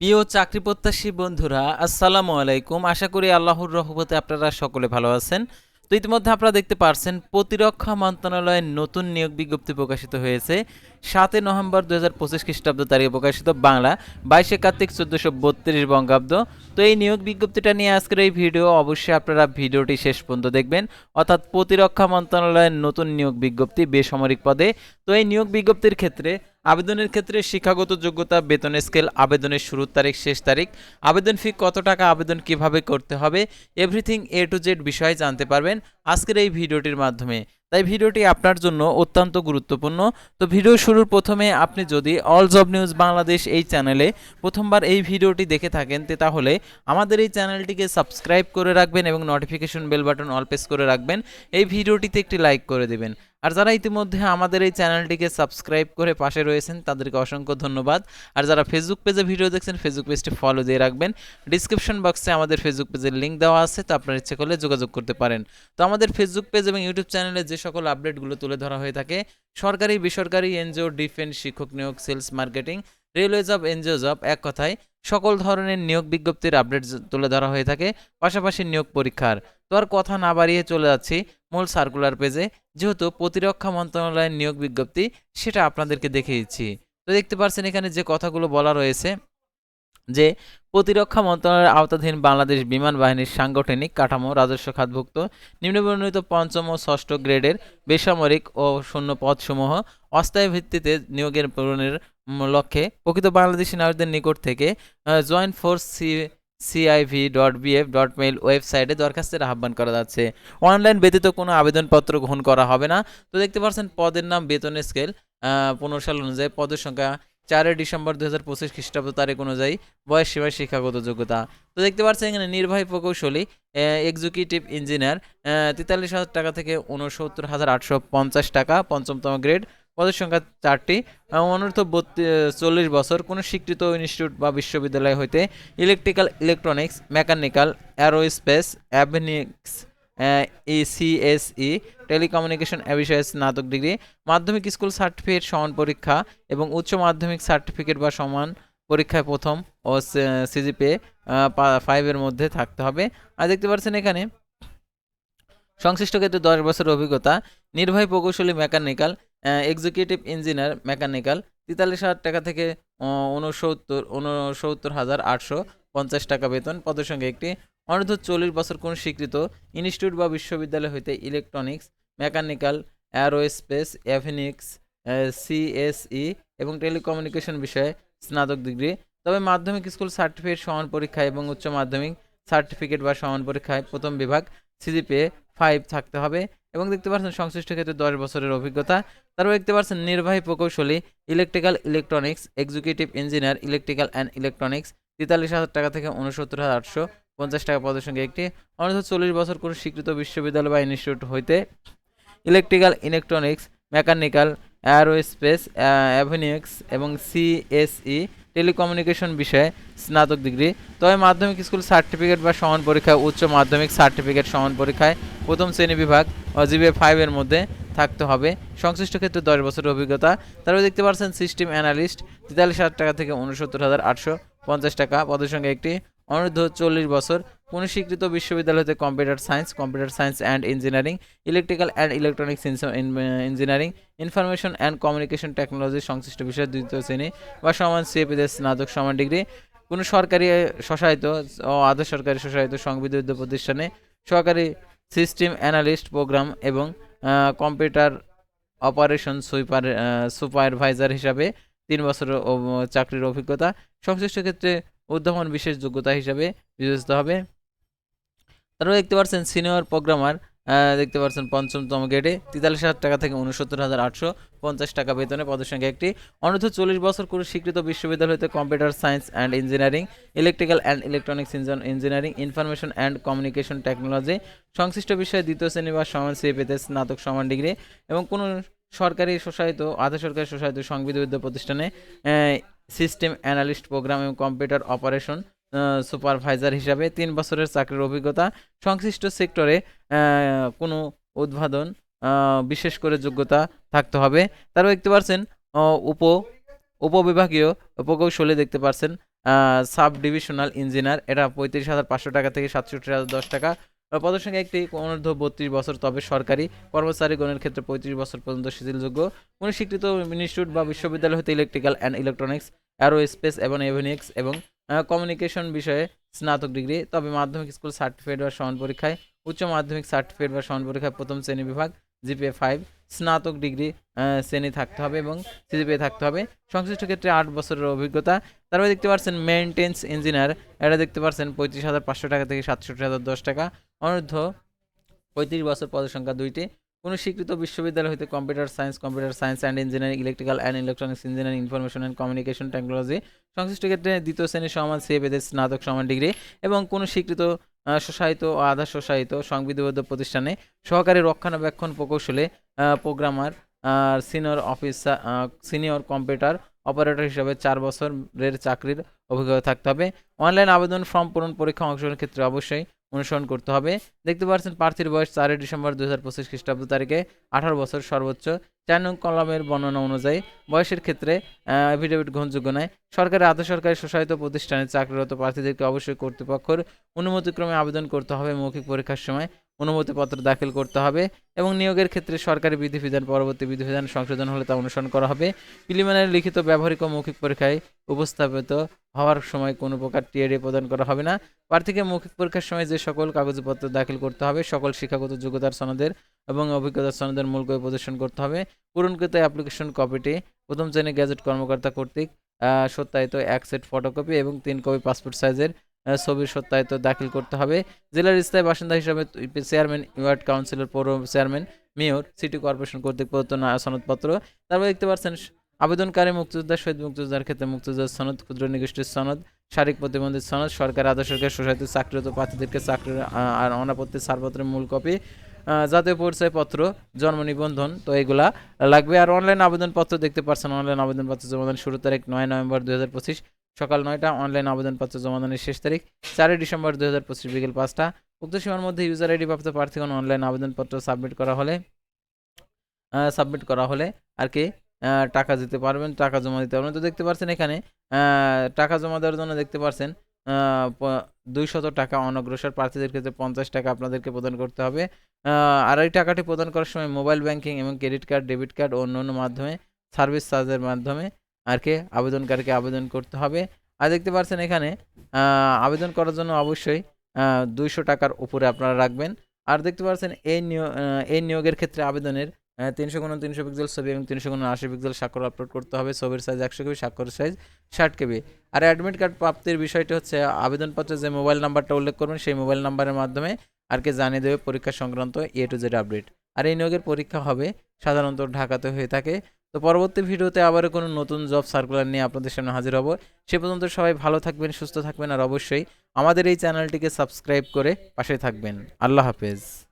প্রিয় চাকরি প্রত্যাশী বন্ধুরা, আসসালামু আলাইকুম। আশা করি আল্লাহর রহমতে আপনারা সকলে ভালো আছেন। তো ইতিমধ্যে আপনারা দেখতে পারছেন, প্রতিরক্ষা মন্ত্রণালয়ের নতুন নিয়োগ বিজ্ঞপ্তি প্রকাশিত হয়েছে। সাতই নভেম্বর দু হাজার পঁচিশ খ্রিস্টাব্দ তারিখে প্রকাশিত বাংলা, বাইশে কার্তিক চোদ্দোশো বত্রিশ বঙ্গাব্দ। তো এই নিয়োগ বিজ্ঞপ্তিটা নিয়ে আজকের এই ভিডিও, অবশ্যই আপনারা ভিডিওটি শেষ পর্যন্ত দেখবেন। অর্থাৎ প্রতিরক্ষা মন্ত্রণালয়ের নতুন নিয়োগ বিজ্ঞপ্তি বেসামরিক পদে। তো এই নিয়োগ বিজ্ঞপ্তির ক্ষেত্রে আবেদনের ক্ষেত্রে শিক্ষাগত যোগ্যতা, বেতন স্কেল, আবেদনের শুরুর তারিখ, শেষ তারিখ, আবেদন ফি, কত টাকা আবেদন কীভাবে করতে হবে এভরিথিং এ টু জেড বিষয়ে জানতে পারবেন আজকের এই ভিডিওটির মাধ্যমে। তাই ভিডিওটি আপনার জন্য অত্যন্ত গুরুত্বপূর্ণ। তো ভিডিও শুরুর প্রথমে আপনি যদি অল জব নিউজ বাংলাদেশ এই চ্যানেলে প্রথমবার এই ভিডিওটি দেখে থাকেন, তে তাহলে আমাদের এই চ্যানেলটিকে সাবস্ক্রাইব করে রাখবেন এবং নোটিফিকেশন বেল বাটন অল করে রাখবেন। এই ভিডিওটিতে একটি লাইক করে দেবেন। আর যারা ইতিমধ্যে আমাদের এই চ্যানেলটিকে সাবস্ক্রাইব করে পাশে রয়েছেন, তাদেরকে অসংখ্য ধন্যবাদ। আর যারা ফেসবুক পেজে ভিডিও দেখছেন ফেসবুক পেজটি ফলো দিয়ে রাখবেন। ডিসক্রিপশন বক্সে আমাদের ফেসবুক পেজের লিঙ্ক দেওয়া আছে, তো আপনার ইচ্ছে করলে যোগাযোগ করতে পারেন। তো আমাদের ফেসবুক পেজ এবং ইউটিউব চ্যানেলে যে সকল আপডেটগুলো তুলে ধরা হয়ে থাকে, সরকারি, বেসরকারি এনজিও ডিফেন্স শিক্ষক নিয়োগ sales marketing railway job NGO job এক কথায় সকল ধরনের নিয়োগ বিজ্ঞপ্তির আপডেট তুলে ধরা হয়ে থাকে, পাশাপাশি নিয়োগ পরীক্ষার। তো আর কথা না বাড়িয়ে চলে যাচ্ছি মূল সার্কুলার পেজে যেহেতু প্রতিরক্ষা মন্ত্রণালয়ের নিয়োগ বিজ্ঞপ্তি, সেটা আপনাদেরকে দেখে দিচ্ছি। তো দেখতে পাচ্ছেন এখানে যে কথাগুলো বলা রয়েছে যে প্রতিরক্ষা মন্ত্রণালয়ের আওতাধীন বাংলাদেশ বিমান বাহিনীর সাংগঠনিক কাঠামো রাজস্ব খাতভুক্ত, নিম্নবর্ণিত পঞ্চম ও ষষ্ঠ গ্রেডের বেসামরিক ও শূন্য পদসমূহ অস্থায়ী ভিত্তিতে নিয়োগের পূরণের লক্ষ্যে প্রকৃত বাংলাদেশি নাগরিকদের নিকট থেকে joint force C CIV dot BF dot mail ওয়েবসাইটে দরখাস্তের আহ্বান করা যাচ্ছে। অনলাইন ব্যতীত কোনো আবেদনপত্র গ্রহণ করা হবে না। তো দেখতে পাচ্ছেন, পদের নাম বেতনের স্কেল পনেরো সাল অনুযায়ী পদের সংখ্যা চারই ডিসেম্বর দু হাজার পঁচিশ খ্রিস্টাব্দ তারিখ অনুযায়ী বয়স সীমায় শিক্ষাগত যোগ্যতা। তো দেখতে পাচ্ছেন, এখানে নির্বাহী প্রকৌশলী এক্সিকিউটিভ ইঞ্জিনিয়ার তেতাল্লিশ হাজার টাকা থেকে উনসত্তর হাজার আটশো পঞ্চাশ টাকা, পঞ্চমতম গ্রেড পদের সংখ্যা চারটি। অনূর্ধ্ব চল্লিশ বছর কোনো স্বীকৃত ইনস্টিটিউট বা বিশ্ববিদ্যালয় হইতে electrical electronics, mechanical, aerospace, avionics ECSE telecommunication বিষয়ে স্নাতক ডিগ্রি, মাধ্যমিক স্কুল সার্টিফিকেট সমান পরীক্ষা এবং উচ্চ মাধ্যমিক সার্টিফিকেট বা সমান পরীক্ষায় প্রথম ও সিজিপে ফাইভের মধ্যে থাকতে হবে। আর দেখতে পাচ্ছেন এখানে সংশ্লিষ্ট ক্ষেত্রে দশ বছরের অভিজ্ঞতা, নির্বাহী প্রকৌশলী, মেকানিক্যাল এক্সিকিউটিভ ইঞ্জিনিয়ার মেকানিক্যাল তেতাল্লিশ হাজার টাকা থেকে উনসত্তর উনসত্তর হাজার আটশো পঞ্চাশ টাকা বেতন। পদের সঙ্গে একটি অনূর্ধ্ব চল্লিশ বছর কোনো স্বীকৃত ইনস্টিটিউট বা বিশ্ববিদ্যালয় হইতে electronics mechanical aerospace avionics CSE এবং টেলিকমিউনিকেশন বিষয়ে স্নাতক ডিগ্রি তবে মাধ্যমিক স্কুল সার্টিফিকেট সমান পরীক্ষা এবং উচ্চ মাধ্যমিক সার্টিফিকেট বা সমান পরীক্ষায় প্রথম বিভাগ সিজিপিএ ফাইভ থাকতে হবে। এবং দেখতে পাচ্ছেন সংশ্লিষ্ট ক্ষেত্রে দশ বছরের অভিজ্ঞতা। তারপর দেখতে পাচ্ছেন নির্বাহী প্রকৌশলী electrical electronics executive engineer electrical and electronics তেতাল্লিশ হাজার টাকা থেকে উনসত্তর হাজার আটশো পঞ্চাশ টাকা পদের সঙ্গে একটি অনূর্ধ্ব চল্লিশ বছর কোনো স্বীকৃত বিশ্ববিদ্যালয় বা ইনস্টিটিউট হইতে electrical electronics mechanical aerospace avionics এবং সিএসই টেলিকমিউনিকেশন বিষয়ে স্নাতক ডিগ্রি। তবে মাধ্যমিক স্কুল সার্টিফিকেট বা সমান পরীক্ষায় উচ্চ মাধ্যমিক সার্টিফিকেট সমান পরীক্ষায় প্রথম শ্রেণি বিভাগ অজিবে ফাইভের মধ্যে থাকতে হবে। সংশ্লিষ্ট ক্ষেত্রে দশ বছরের অভিজ্ঞতা। তারপরে দেখতে পাচ্ছেন সিস্টেম অ্যানালিস্ট, তেতাল্লিশ হাজার টাকা থেকে উনসত্তর হাজার আটশো পঞ্চাশ টাকা। পদের সঙ্গে একটি অনূর্ধ্ব চল্লিশ বছর কোনো স্বীকৃত বিশ্ববিদ্যালয় হতে computer science computer science and engineering, electrical and electronics engineering, information and communication technology সংশ্লিষ্ট বিষয়ে দ্বিতীয় শ্রেণি বা সমান সিএপিতে স্নাতক, সমান ডিগ্রি। কোনো সরকারি স্বশায়িত ও আধা সরকারি স্বশায়িত সংবিধিবদ্ধ প্রতিষ্ঠানে সহকারী সিস্টেম অ্যানালিস্ট প্রোগ্রাম এবং কম্পিউটার অপারেশন সুইপার সুপারভাইজার হিসাবে তিন বছর চাকরির অভিজ্ঞতা। সংশ্লিষ্ট ক্ষেত্রে উদ্ভাবন বিশেষ যোগ্যতা হিসাবে বিবেচিত হবে। তারপরে দেখতে পাচ্ছেন সিনিয়র প্রোগ্রামার দেখতে পাচ্ছেন পঞ্চমতম গেটে তেতাল্লিশ হাজার টাকা থেকে উনসত্তর হাজার আটশো পঞ্চাশ টাকা বেতনে পদের সংখ্যা একটি। অনূর্ধ্ব চল্লিশ বছর করে স্বীকৃত বিশ্ববিদ্যালয় হতে computer science and engineering, electrical and electronics engineering, information and communication technology, সংশ্লিষ্ট বিষয়ে দ্বিতীয় শ্রেণি বা সমান সি পেতে স্নাতক সমান ডিগ্রি এবং কোনো সরকারি স্বশায়িত, আধা সরকারি স্বশায়িত সংবিধিবদ্ধ প্রতিষ্ঠানে সিস্টেম অ্যানালিস্ট প্রোগ্রাম এবং কম্পিউটার অপারেশন সুপারভাইজার হিসাবে তিন বছরের চাকরির অভিজ্ঞতা সংশ্লিষ্ট সেক্টরে কোনো উদ্ভাবন বিশেষ করে যোগ্যতা থাকতে হবে। তারও দেখতে পারছেন উপ উপবিভাগীয় প্রকৌশলী দেখতে পাচ্ছেন সাব ডিভিশনাল ইঞ্জিনিয়ার এটা পঁয়ত্রিশ হাজার পাঁচশো টাকা থেকে সাতষট্টি হাজার দশ টাকা। আহ, পদসংখ্যা একটি অনূর্ধ্ব বত্রিশ বছর তবে সরকারি কর্মচারী গণের ক্ষেত্রে পঁয়ত্রিশ বছর পর্যন্ত শিথিলযোগ্য। কোনো স্বীকৃত ইনস্টিটিউট বা বিশ্ববিদ্যালয় হতে ইলেকট্রিক্যাল অ্যান্ড ইলেকট্রনিক্স অ্যারোস্পেস এবং এভিনিক্স এবং কমিউনিকেশন বিষয়ে স্নাতক ডিগ্রি তবে মাধ্যমিক স্কুল সার্টিফিকেট বা সমান পরীক্ষায়, উচ্চ মাধ্যমিক সার্টিফিকেট বা সমান পরীক্ষায় প্রথম শ্রেণি বিভাগ জিপিএ ফাইভ স্নাতক ডিগ্রি শ্রেণি থাকতে হবে এবং সিজিপিএ থাকতে হবে। সংশ্লিষ্ট ক্ষেত্রে আট বছরের অভিজ্ঞতা। তারপরে দেখতে পাচ্ছেন মেনটেন্স ইঞ্জিনিয়ার এটা দেখতে পাচ্ছেন পঁয়ত্রিশ হাজার পাঁচশো টাকা থেকে সাতষট্টি হাজার দশ টাকা। অনূর্ধ্ব পঁয়ত্রিশ বছর পদের সংখ্যা দুইটি। কোনো স্বীকৃত বিশ্ববিদ্যালয় হতে computer science computer science and engineering, electrical and electronics engineering, information and communication technology সংশ্লিষ্ট ক্ষেত্রে দ্বিতীয় শ্রেণির সমান সিএপেদের স্নাতক সমান ডিগ্রি এবং কোনো স্বীকৃত স্বশায়িত ও আধা স্বশায়িত সংবিধিবদ্ধ প্রতিষ্ঠানে সহকারী রক্ষণাবেক্ষণ প্রকৌশলে programmer senior officer senior computer operator হিসাবে চার বছরের চাকরির অভিজ্ঞতা থাকতে হবে। অনলাইন আবেদন ফর্ম পূরণ পরীক্ষা অংশগ্রহণের ক্ষেত্রে অবশ্যই অনুসরণ করতে হবে। দেখতে পাচ্ছেন প্রার্থীর বয়স চারই ডিসেম্বর দু হাজার পঁচিশ খ্রিস্টাব্দ তারিখে আঠারো বছর সর্বোচ্চ। চার নং কলমের বর্ণনা অনুযায়ী বয়সের ক্ষেত্রে এফিডেভিট গ্রহণযোগ্য নয়। সরকারের আধা সরকারি স্বশায়িত প্রতিষ্ঠানে চাকরিরত প্রার্থীদেরকে অবশ্যই কর্তৃপক্ষের অনুমতিক্রমে আবেদন করতে হবে মৌখিক পরীক্ষার সময়। অনুমতিপত্র দাখিল করতে হবে এবং নিয়োগের ক্ষেত্রে সরকারি বিধিবিধান, পরবর্তী বিধিবিধান সংশোধন হলে তা অনুসরণ করা হবে। প্রিলিমিনারি লিখিত ব্যবহারিক ও মৌখিক পরীক্ষায় উপস্থাপিত হওয়ার সময় কোনো প্রকার টিআরএ প্রদান করা হবে না। প্রার্থীকে মৌখিক পরীক্ষার সময় যে সকল কাগজপত্র দাখিল করতে হবে, সকল শিক্ষাগত যোগ্যতার সনদের এবং অভিজ্ঞতার সনদের মূল করে প্রদর্শন করতে হবে। পূরণকৃত অ্যাপ্লিকেশন কপিটি প্রথম শ্রেণি গ্যাজেট কর্মকর্তা কর্তৃক সত্যায়িত এক সেট ফটোকপি এবং তিন কপি পাসপোর্ট সাইজের ছবির সত্যায়িত দাখিল করতে হবে। জেলার স্থায়ী বাসিন্দা হিসাবে চেয়ারম্যান ওয়ার্ড কাউন্সিলর, পৌর চেয়ারম্যান, মেয়র, সিটি কর্পোরেশন কর্তৃক প্রদত্ত সনদপত্র। তারপর দেখতে পাচ্ছেন, আবেদনকারী মুক্তিযোদ্ধা, শহীদ মুক্তিযোদ্ধার ক্ষেত্রে মুক্তিযোদ্ধার সনদ, ক্ষুদ্র নিগোষ্ঠীর সনদ, শারীরিক প্রতিবন্ধী সনদ, সরকার আধা সরকার স্বশাসিত চাকরিরত প্রার্থীদেরকে চাকরির আর অনাপত্তির ছাড়পত্রের মূল কপি জাতীয় পরিচয়পত্র, জন্ম নিবন্ধন, তো এগুলা লাগবে। আর অনলাইন আবেদনপত্র দেখতে পাচ্ছেন, অনলাইন আবেদনপত্র জমাদান শুরু তারিখ নয় নভেম্বর দু হাজার পঁচিশ। সকাল নয়টা অনলাইন আবেদনপত্র জমাদানের শেষ তারিখ, চারই ডিসেম্বর দু হাজার পঁচিশ বিকেল পাঁচটা। উক্ত সীমার মধ্যে ইউজার আইডি প্রাপ্ত প্রার্থীগণ অনলাইন আবেদনপত্র সাবমিট করা হলে সাবমিট করা হলে আর কি টাকা দিতে পারবেন, টাকা জমা দিতে পারবেন। তো দেখতে পাচ্ছেন এখানে টাকা জমা দেওয়ার জন্য দেখতে পাচ্ছেন দুইশত টাকা অনগ্রসর প্রার্থীদের ক্ষেত্রে পঞ্চাশ টাকা আপনাদেরকে প্রদান করতে হবে। আর এই টাকাটি প্রদান করার সময় মোবাইল ব্যাংকিং এবং ক্রেডিট কার্ড ডেবিট কার্ড অন্য অন্য মাধ্যমে সার্ভিস চার্জের মাধ্যমে আর কি আবেদনকারীকে আবেদন করতে হবে। আর দেখতে পাচ্ছেন এখানে আবেদন করার জন্য অবশ্যই দুইশো টাকার উপরে আপনারা রাখবেন। আর দেখতে পাচ্ছেন এই নিয়োগ এই নিয়োগের ক্ষেত্রে আবেদনের তিনশো গুণ তিনশো পিক্সেল ছবি এবং তিনশো গুণ আশি পিক্সেল স্বাক্ষর আপলোড করতে হবে। ছবির সাইজ একশো কেবি, স্বাক্ষরের সাইজ ষাট কেবি। আর অ্যাডমিট কার্ড প্রাপ্তির বিষয়টি হচ্ছে আবেদনপত্রে যে মোবাইল নাম্বারটা উল্লেখ করবেন, সেই মোবাইল নাম্বারের মাধ্যমে আর কি জানিয়ে দেবে পরীক্ষা সংক্রান্ত এ টু জেড আপডেট আর এই নিয়োগের পরীক্ষা হবে সাধারণত ঢাকাতে হয়ে থাকে। তো পরবর্তী ভিডিওতে আবারও কোনো নতুন জব সার্কুলার নিয়ে আপনাদের সামনে হাজির হব। সে পর্যন্ত সবাই ভালো থাকবেন, সুস্থ থাকবেন, আর অবশ্যই আমাদের এই চ্যানেলটিকে সাবস্ক্রাইব করে পাশে থাকবেন। আল্লাহ হাফেজ।